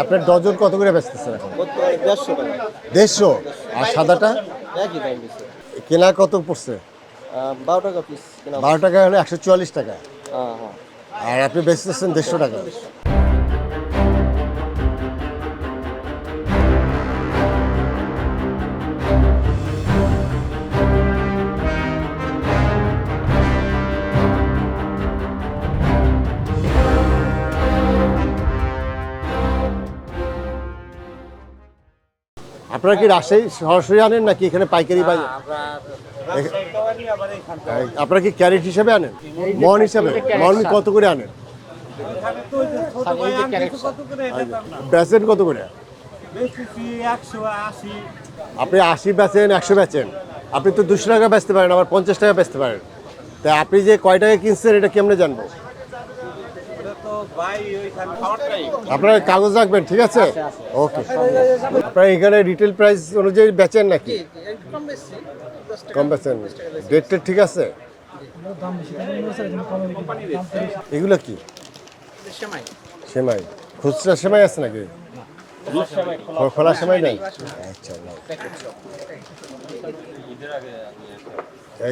আপনার ডজন কত করে বেচতেছেন এখন দেড়শো। আর সাদাটা? কেনা কত পড়ছে? বারো টাকা পিস বারো টাকা হলে একশো চুয়াল্লিশ টাকা। হ্যাঁ হ্যাঁ আর আপনি বেচতেছেন দেড়শো টাকা। আপনারা কি রাজশাহী সরাসরি আনেন নাকি এখানে পাইকারি বাজার? আপনারা কি ক্যারেট হিসেবে আনেন? মন হিসাবে? মন কত করে আনেন? বেচেন কত করে? আপনি আশি বেচেন একশো বেচেন। আপনি তো দুশো টাকা বেচতে পারেন আবার পঞ্চাশ টাকা বেচতে পারেন। তা আপনি যে কয় টাকা কিনছেন এটা কেমনে জানব? আপনারা কাগজ রাখবেন ঠিক আছে? ওকে। আপনারা এখানে রিটেল প্রাইস অনুযায়ী বেচেন নাকি? কম বেচেন। ডেট টেট ঠিক আছে? এগুলো কি? সেমাই। খুচরা সেমাই আছে নাকি? খোলা সেমাই নেই? আচ্ছা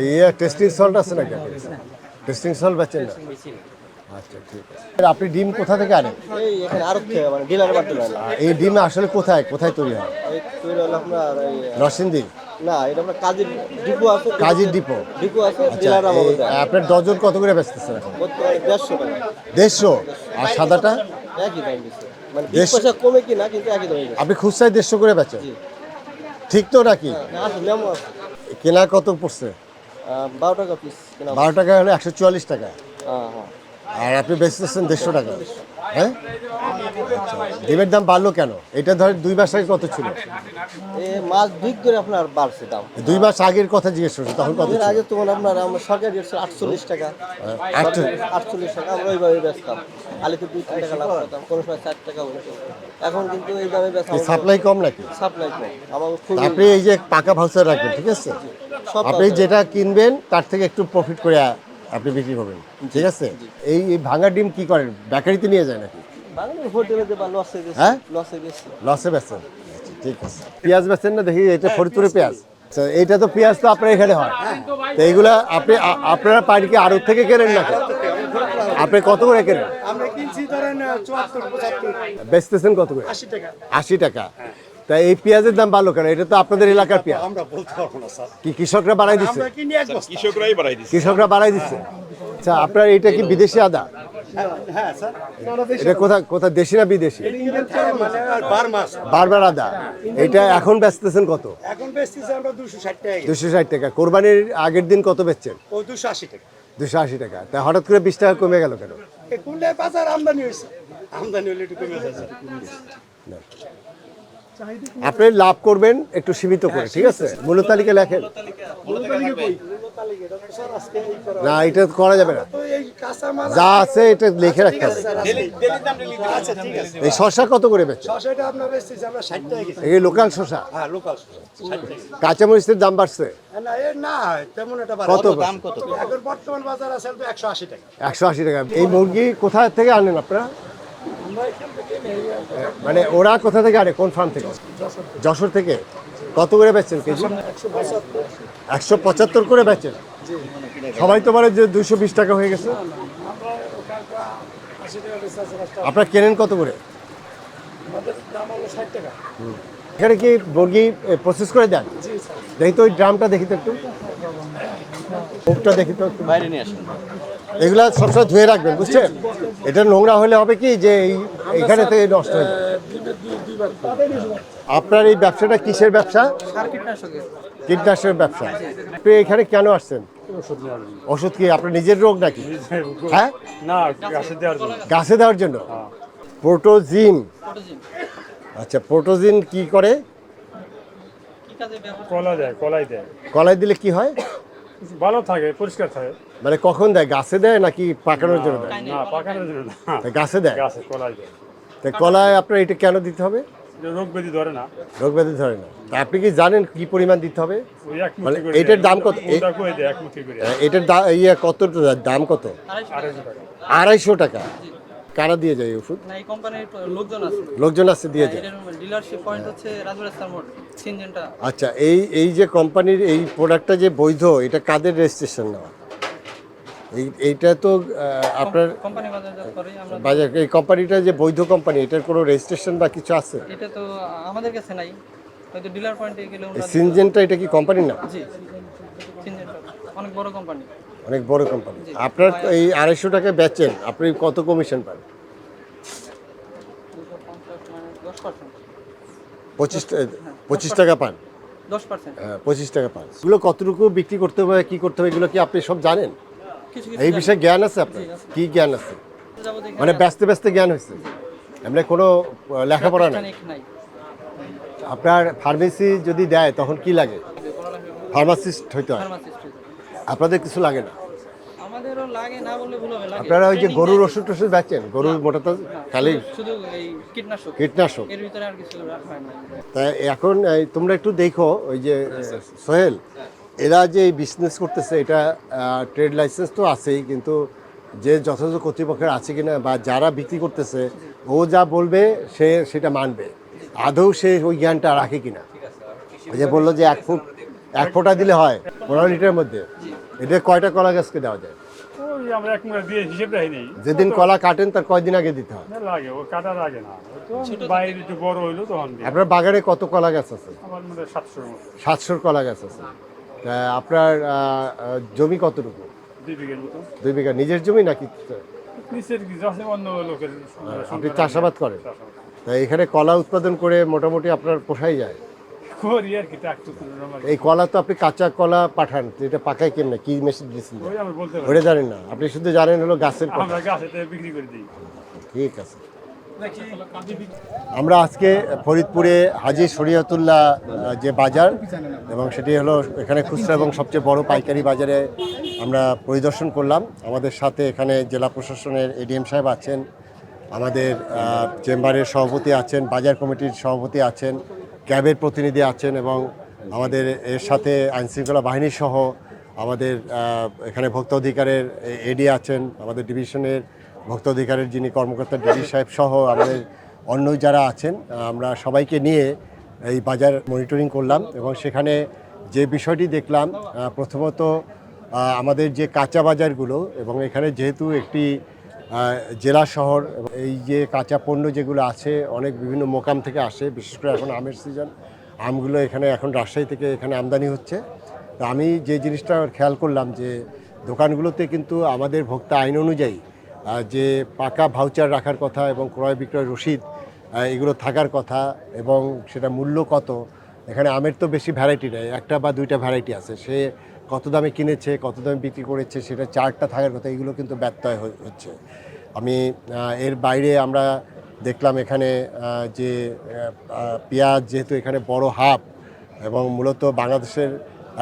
ইয়ে টেস্টিং সল্ট আছে নাকি? টেস্টিং সল্ট বেচেন না? আচ্ছা ঠিক আছে। আপনি ডিম কোথা থেকে আনেন? এই এখানে আরও থেকে মানে ডিলারের মাধ্যমে আর এই ডিম আসলে কোথায়? কোথায় তৈরি হয়? এই তৈরি হলো আপনার এই নরসিংদী? না এটা আপনার কাজের ডিপো আছে। কাজীর ডিপো। ডিপো আছে আচ্ছা ডিলার। আপনার ডজন কত করে বেচতেছেন এখন? দেড়শো টাকা। দেড়শো? আর সাদাটা? একই দাম দিচ্ছে। মানে পয়সা কমে কিনা কিন্তু একই দামে আপনি খুচরায় দেড়শো করে বেচেন? ঠিক তো নাকি? আছে কেনা কত পড়ছে? বারো টাকা পিস বারো টাকা হলে একশো চুয়াল্লিশ টাকা। হ্যাঁ হ্যাঁ। আর আপনি বেচতেছেন দেড়শো টাকা। হ্যাঁ? ডিমের দাম বাড়লো কেন? এটা ধরেন দুই মাস আগে কত ছিল? এ মাছ দুই করে আপনার বাড়ছে দাম। দুই মাস আগের কথা জিজ্ঞেস করছি তখন কত ছিল? আগে তোমার আপনার আমরা সরকারি রেট ছিল আটচল্লিশ টাকা। আটচল্লিশ। আটচল্লিশ টাকা আমরা ওইভাবে বেচতাম। আলিতে দুই তিন টাকা লাভ করতাম কোনো সময় চার টাকা হতো এখন কিন্তু এই দামে বেচা সাপ্লাই কম নাকি? সাপ্লাই কম। আমার খুব আপনি এই যে পাকা ভাউচার রাখবেন ঠিক আছে? সব আপনি যেটা কিনবেন তার থেকে একটু প্রফিট করে আপনি বিক্রি করবেন ঠিক আছে? এই এই ভাঙা ডিম কি করেন? বেকারিতে নিয়ে যায় নাকি? লসে হ্যাঁ? লসে বেচেন। আচ্ছা, ঠিক আছে। পেঁয়াজ বেচেন না দেখি এটা ফরিদপুরে পেঁয়াজ আচ্ছা এইটা তো পেঁয়াজ তো আপনার এখানে হয়। তো এইগুলা আপনি আপনারা পাইকারি আড়ত থেকে কেনেন না? আপনি কত করে কেনেন? বেচতেছেন কত করে? আশি টাকা। আশি টাকা। তা এই পেঁয়াজের দাম ভালো কেন? এটা তো আপনাদের এলাকার পেঁয়াজ। আমরা বলতে পারব না স্যার। কি কৃষকরা বাড়াই দিচ্ছে কৃষকরাই বাড়াই দিচ্ছে কৃষকরা বাড়াই দিচ্ছে আচ্ছা আপনার এটা কি বিদেশি আদা? হ্যাঁ, হ্যাঁ স্যার। এটা কোথা কোথা দেশি না বিদেশি? মানে আর বার মাস বারবার আদা। এটা এখন বেচতেছেন কত? এখন বেচতেছি আমরা দুশো ষাট টাকা কেজি। দুশো ষাট টাকা। কোরবানির আগের দিন কত বেচছেন? দুশো আশি টাকা। দুশো আশি টাকা। তা হঠাৎ করে বিশ টাকা কমে গেল কেন? বাজার আমদানি হয়েছে। আমদানি হলে একটু কমে যাচ্ছে আপনি লাভ করবেন, একটু সীমিত করে, ঠিক আছে? মূল্য তালিকা লেখেন। না, এটা করা যাবে না। যা আছে এটা লিখে রাখতে হবে। এই শসা কত করে বেচে এই লোকাল টাকা কাঁচামরিচের দাম বাড়ছে। একশো আশি টাকা। এই মুরগি কোথা থেকে আনেন আপনারা? মানে ওরা কোথা থেকে আনে? কোন ফার্ম থেকে? যশোর থেকে? কত করে বেচছেন কেজি? একশো পঁচাত্তর করে বেচেন সবাই তো বলে যে দুইশো বিশ টাকা হয়ে গেছে। আপনারা কেনেন কত করে? এখানে কি মুরগি প্রসেস করে দেন? দেখি তো ওই ড্রামটা দেখি তো একটু। দেখি তো বাইরে নিয়ে আসেন। এগুলা সবসময় ধুয়ে রাখবেন বুঝছেন? এটা নোংরা হলে হবে কি যে এখানে থেকে নষ্ট হয়ে আপনার এই ব্যবসাটা কিসের ব্যবসা? কীটনাশকের ব্যবসা। আপনি এখানে কেন আসছেন? ওষুধ কি আপনার নিজের রোগ নাকি? হ্যাঁ? গাছে দেওয়ার জন্য। গাছে দেওয়ার জন্য? প্রোটোজিন। আচ্ছা প্রোটোজিন কি করে? কলা দেয় কলাই দেয়। কলাই দিলে কি হয়? ভালো থাকে পরিষ্কার থাকে। মানে কখন দেয়? গাছে দেয় নাকি পাকানোর জন্য দেয়? না পাকানোর জন্য না। গাছে দেয়? গাছে কলাই দেয়। তা কলায় আপনার এটা কেন দিতে হবে? রোগ ব্যাধি ধরে না। রোগ ব্যাধি ধরে না। তা আপনি কি জানেন কি পরিমাণ দিতে হবে? ওই এক মানে মুঠি করে এটার দাম কত? এ- ওটা দেয় এক মুঠি করে। এটার ইয়ে কত? দাম কত? আড়াইশো টাকা। কারা দিয়ে যায় ওষুধ? না এই কোম্পানির লোকজন আছে। লোকজন আছে দিয়ে যায়। ডিলারশিপ পয়েন্ট হচ্ছে রাজুর মোড় সিনজেনটা। আচ্ছা এই এই যে কোম্পানির এই প্রোডাক্টটা যে বৈধ এটা কাদের রেজিস্ট্রেশন নেওয়া? এই এইটা তো আপনার কোম্পানি বাজারজাত করে আমরা বাজার এই কোম্পানিটা যে বৈধ কোম্পানি এটার কোনো রেজিস্ট্রেশন বা কিছু আছে? এটা তো আমাদের কাছে নাই। হয়তো ডিলার পয়েন্টে গেলে সিনজেনটা এটা কি কোম্পানির না জি সিনজেনটা। অনেক বড় কোম্পানি। অনেক বড় কোম্পানি আপনার এই আড়াইশো টাকা বেচেন আপনি কত কমিশন পান? পঁচিশ পঁচিশ টাকা পান? হ্যাঁ পঁচিশ টাকা পান। এগুলো কতটুকু বিক্রি করতে হবে কি করতে হবে এগুলো কি আপনি সব জানেন? এই বিষয়ে জ্ঞান আছে আপনার? কি জ্ঞান আছে? মানে ব্যস্ত ব্যস্ত জ্ঞান হয়েছে। এমনি কোনো লেখাপড়া নাই? আপনার ফার্মেসি যদি দেয় তখন কি লাগে? ফার্মাসিস্ট হইতে হয়। আপনাদের কিছু লাগে না? আমাদেরও লাগে না বললে ভুল হবে লাগে। আপনারা ওই যে গরুর ওষুধ টষুধ বেচেন? গরুর মোটা তো খালি কীটনাশক। কীটনাশক। এর ভিতরে আর কিছু রাখা হয় না। তা এখন তোমরা একটু দেখো ওই যে সোহেল এরা যে এই বিজনেস করতেছে এটা ট্রেড লাইসেন্স তো আছেই কিন্তু যে যথাযথ কর্তৃপক্ষের আছে কিনা বা যারা বিক্রি করতেছে ও যা বলবে সে সেটা মানবে। আদৌ সে ওই জ্ঞানটা রাখে কিনা? ওই যে বলল যে এক ফুট এক ফোঁটা দিলে হয় পনেরো লিটারের মধ্যে। এটা কয়টা কলা গাছকে দেওয়া যায়? যেদিন কলা কাটেন তার কয়দিন আগে দিতে হয়? না লাগে ও কাটা লাগে না। ওই তো বাইরে একটু বড় হইল তখন দিই আপনার বাগানে কত কলা গাছ আছে? আমার সাতশোর কলা গাছ আছে। আপনার জমি কতটুকু? দুই বিঘা। নিজের জমি নাকি? লোকের আপনি চাষাবাদ করেন। তা এখানে কলা উৎপাদন করে মোটামুটি আপনার পোষাই যায়। করি আর কি এই কলা তো আপনি কাঁচা কলা পাঠান এটা পাকায় কেমনে? কি মেশিন দিয়েছেন? ওটা জানেন না। আপনি শুধু জানেন হলো গাছের আমরা গাছে বিক্রি করে দিই। ঠিক আছে। আমরা আজকে ফরিদপুরে হাজি শরিয়তুল্লাহ যে বাজার এবং সেটি হলো এখানে খুচরা এবং সবচেয়ে বড় পাইকারি বাজারে আমরা পরিদর্শন করলাম। আমাদের সাথে এখানে জেলা প্রশাসনের এডিএম সাহেব আছেন আমাদের চেম্বারের সভাপতি আছেন বাজার কমিটির সভাপতি আছেন ক্যাবের প্রতিনিধি আছেন এবং আমাদের এর সাথে আইনশৃঙ্খলা বাহিনী সহ আমাদের এখানে ভোক্তা অধিকারের এডি আছেন, আমাদের ডিভিশনের ভোক্তা অধিকারের যিনি কর্মকর্তা ডিডি সাহেব সহ আমাদের অন্য যারা আছেন, আমরা সবাইকে নিয়ে এই বাজার মনিটরিং করলাম এবং সেখানে যে বিষয়টি দেখলাম প্রথমত আমাদের যে কাঁচা বাজারগুলো এবং এখানে যেহেতু একটি জেলা শহর এই যে কাঁচা পণ্য যেগুলো আছে, অনেক বিভিন্ন মোকাম থেকে আসে, বিশেষ করে এখন আমের সিজন আমগুলো এখানে এখন রাজশাহী থেকে এখানে আমদানি হচ্ছে। তো আমি যে জিনিসটা খেয়াল করলাম যে দোকানগুলোতে কিন্তু আমাদের ভোক্তা আইন অনুযায়ী যে পাকা ভাউচার রাখার কথা এবং ক্রয় বিক্রয় রসিদ এগুলো থাকার কথা এবং সেটা মূল্য কত, এখানে আমের তো বেশি ভ্যারাইটি নেই, একটা বা দুইটা ভ্যারাইটি আছে। সে কত দামে কিনেছে, কত দামে বিক্রি করেছে, সেটা চার্টটা থাকার কথা, এগুলো কিন্তু ব্যত্যয় হচ্ছে। আমি এর বাইরে আমরা দেখলাম এখানে যে পেঁয়াজ যেহেতু এখানে বড় হাব এবং মূলত বাংলাদেশের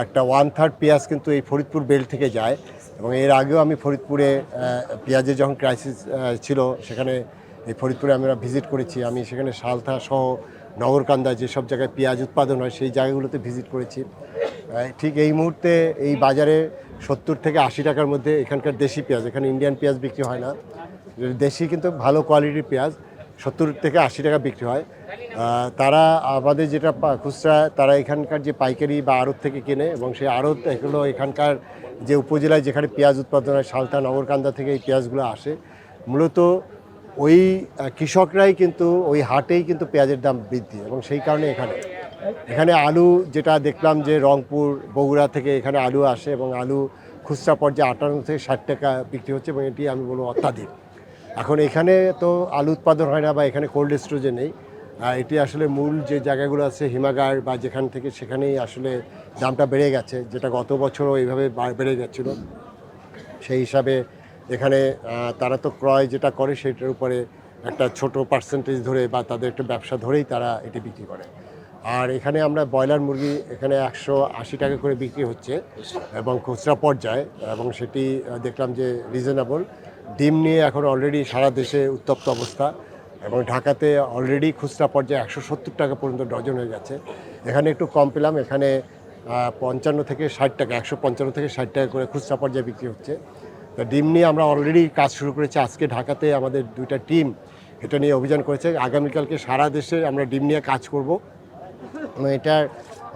একটা ওয়ান থার্ড পেঁয়াজ কিন্তু এই ফরিদপুর বেল্ট থেকে যায় এবং এর আগেও আমি ফরিদপুরে পেঁয়াজের যখন ক্রাইসিস ছিল, সেখানে এই ফরিদপুরে আমরা ভিজিট করেছি। আমি সেখানে সালথা সহ নগরকান্দা যেসব জায়গায় পেঁয়াজ উৎপাদন হয়, সেই জায়গাগুলোতে ভিজিট করেছি। ঠিক এই মুহূর্তে এই বাজারে সত্তর থেকে আশি টাকার মধ্যে এখানকার দেশি পেঁয়াজ, এখানে ইন্ডিয়ান পেঁয়াজ বিক্রি হয় না। দেশি কিন্তু ভালো কোয়ালিটির পেঁয়াজ, সত্তর থেকে আশি টাকা বিক্রি হয়। তারা আমাদের যেটা খুচরা, তারা এখানকার যে পাইকারি বা আড়ত থেকে কেনে এবং সেই আড়ত এগুলো এখানকার যে উপজেলায় যেখানে পেঁয়াজ উৎপাদন হয়, সালতা, নগরকান্দা থেকে এই পেঁয়াজগুলো আসে। মূলত ওই কৃষকরাই কিন্তু ওই হাটেই কিন্তু পেঁয়াজের দাম বৃদ্ধি এবং সেই কারণে এখানে। এখানে আলু যেটা দেখলাম যে রংপুর, বগুড়া থেকে এখানে আলু আসে এবং আলু খুচরা পর্যায়ে আটান্ন থেকে ষাট টাকা বিক্রি হচ্ছে এবং এটি আমি বলব অত্যাধিক। এখন এখানে তো আলু উৎপাদন হয় না বা এখানে কোল্ড স্টোরেজে নেই। এটি আসলে মূল যে জায়গাগুলো আছে, হিমাগার বা যেখান থেকে সেখানেই আসলে দামটা বেড়ে গেছে, যেটা গত বছরও এইভাবে বেড়ে গেছিল। সেই হিসাবে এখানে তারা তো ক্রয় যেটা করে সেটার উপরে একটা ছোট পার্সেন্টেজ ধরে বা তাদের একটা ব্যবসা ধরেই তারা এটি বিক্রি করে। আর এখানে আমরা ব্রয়লার মুরগি এখানে একশো আশি টাকা করে বিক্রি হচ্ছে এবং খুচরা পর্যায়ে এবং সেটি দেখলাম যে রিজনেবল ডিম নিয়ে এখন অলরেডি সারা দেশে উত্তপ্ত অবস্থা এবং ঢাকাতে অলরেডি খুচরা পর্যায়ে একশো সত্তর টাকা পর্যন্ত ডজন হয়ে গেছে। এখানে একটু কম পেলাম, এখানে পঞ্চান্ন থেকে ষাট টাকা, একশো পঞ্চান্ন থেকে ষাট টাকা করে খুচরা পর্যায়ে বিক্রি হচ্ছে। তো ডিম নিয়ে আমরা অলরেডি কাজ শুরু করেছি। আজকে ঢাকাতে আমাদের দুইটা টিম এটা নিয়ে অভিযান করেছে। আগামীকালকে সারা দেশে আমরা ডিম নিয়ে কাজ করব। এটার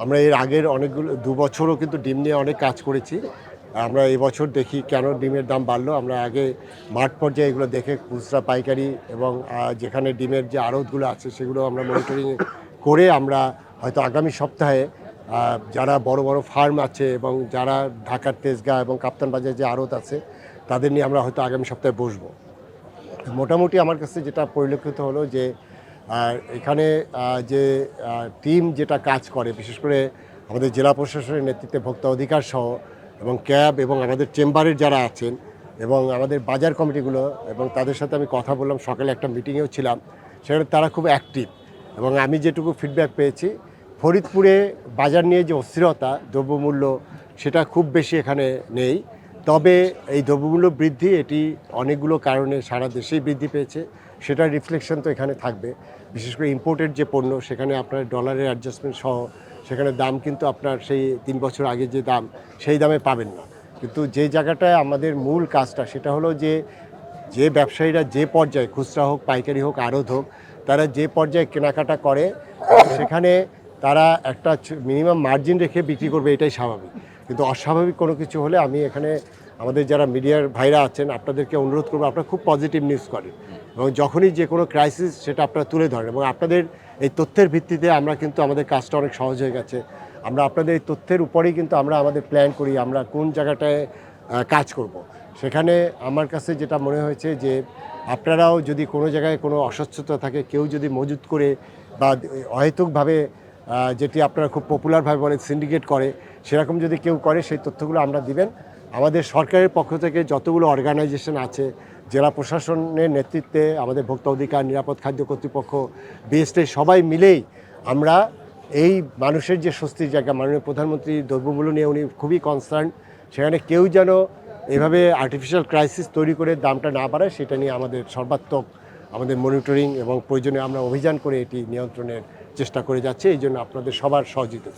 আমরা এর আগের অনেকগুলো, দু বছরও কিন্তু ডিম নিয়ে অনেক কাজ করেছি। আমরা এই বছর দেখি কেন ডিমের দাম বাড়লো। আমরা আগে মাঠ পর্যায়ে এগুলো দেখে খুচরা পাইকারি এবং যেখানে ডিমের যে আড়তগুলো আছে সেগুলো আমরা মনিটরিং করে আমরা হয়তো আগামী সপ্তাহে যারা বড় বড় ফার্ম আছে এবং যারা ঢাকার তেজগাঁ এবং কাপ্তান বাজার যে আড়ত আছে তাদের নিয়ে আমরা হয়তো আগামী সপ্তাহে বসবো। মোটামুটি আমার কাছে যেটা পরিলক্ষিত হলো যে এখানে যে টিম যেটা কাজ করে, বিশেষ করে আমাদের জেলা প্রশাসনের নেতৃত্বে ভোক্তা অধিকার সহ এবং ক্যাব এবং আমাদের চেম্বারের যারা আছেন এবং আমাদের বাজার কমিটিগুলো এবং তাদের সাথে আমি কথা বললাম, সকালে একটা মিটিংয়েও ছিলাম, সেখানে তারা খুব অ্যাক্টিভ এবং আমি যেটুকু ফিডব্যাক পেয়েছি, ফরিদপুরে বাজার নিয়ে যে অস্থিরতা, দ্রব্যমূল্য সেটা খুব বেশি এখানে নেই। তবে এই দ্রব্যমূল্য বৃদ্ধি, এটি অনেকগুলো কারণে সারা দেশেই বৃদ্ধি পেয়েছে। সেটার রিফ্লেকশন তো এখানে থাকবে। বিশেষ করে ইম্পোর্টেড যে পণ্য, সেখানে আপনার ডলারের অ্যাডজাস্টমেন্ট সহ সেখানে দাম কিন্তু আপনার সেই তিন বছর আগে যে দাম, সেই দামে পাবেন না। কিন্তু যে জায়গাটায় আমাদের মূল কাজটা, সেটা হলো যে যে ব্যবসায়ীরা যে পর্যায়ে খুচরা হোক, পাইকারি হোক, আড়ত হোক, তারা যে পর্যায়ে কেনাকাটা করে, সেখানে তারা একটা মিনিমাম মার্জিন রেখে বিক্রি করবে, এটাই স্বাভাবিক। কিন্তু অস্বাভাবিক কোনো কিছু হলে আমি এখানে আমাদের যারা মিডিয়ার ভাইরা আছেন, আপনাদেরকে অনুরোধ করব আপনারা খুব পজিটিভ নিউজ করেন এবং যখনই যে কোনো ক্রাইসিস সেটা আপনারা তুলে ধরেন এবং আপনাদের এই তথ্যের ভিত্তিতে আমরা কিন্তু আমাদের কাজটা অনেক সহজ হয়ে গেছে আমরা আপনাদের এই তথ্যের উপরেই কিন্তু আমরা আমাদের প্ল্যান করি আমরা কোন জায়গাটায় কাজ করব। সেখানে আমার কাছে যেটা মনে হয়েছে যে আপনারাও যদি কোনো জায়গায় কোনো অস্বচ্ছতা থাকে, কেউ যদি মজুত করে বা অহেতুকভাবে যেটি আপনারা খুব পপুলারভাবে বলেন সিন্ডিকেট করে সেরকম যদি কেউ করে, সেই তথ্যগুলো আমরা দিবেন আমাদের সরকারের পক্ষ থেকে যতগুলো অর্গানাইজেশন আছে, জেলা প্রশাসনের নেতৃত্বে, আমাদের ভোক্তা অধিকার, নিরাপদ খাদ্য কর্তৃপক্ষ বিএসটি সবাই মিলেই আমরা এই মানুষের যে স্বস্তির জায়গা, মাননীয় প্রধানমন্ত্রী দ্রব্যমূল্য নিয়ে উনি খুবই কনসার্ন সেখানে কেউ যেন এভাবে আর্টিফিশিয়াল ক্রাইসিস তৈরি করে দামটা না বাড়ায়, সেটা নিয়ে আমাদের সর্বাত্মক আমাদের মনিটরিং এবং প্রয়োজনে আমরা অভিযান করে এটি নিয়ন্ত্রণের চেষ্টা করে যাচ্ছি এই জন্য আপনাদের সবার সহযোগিতা।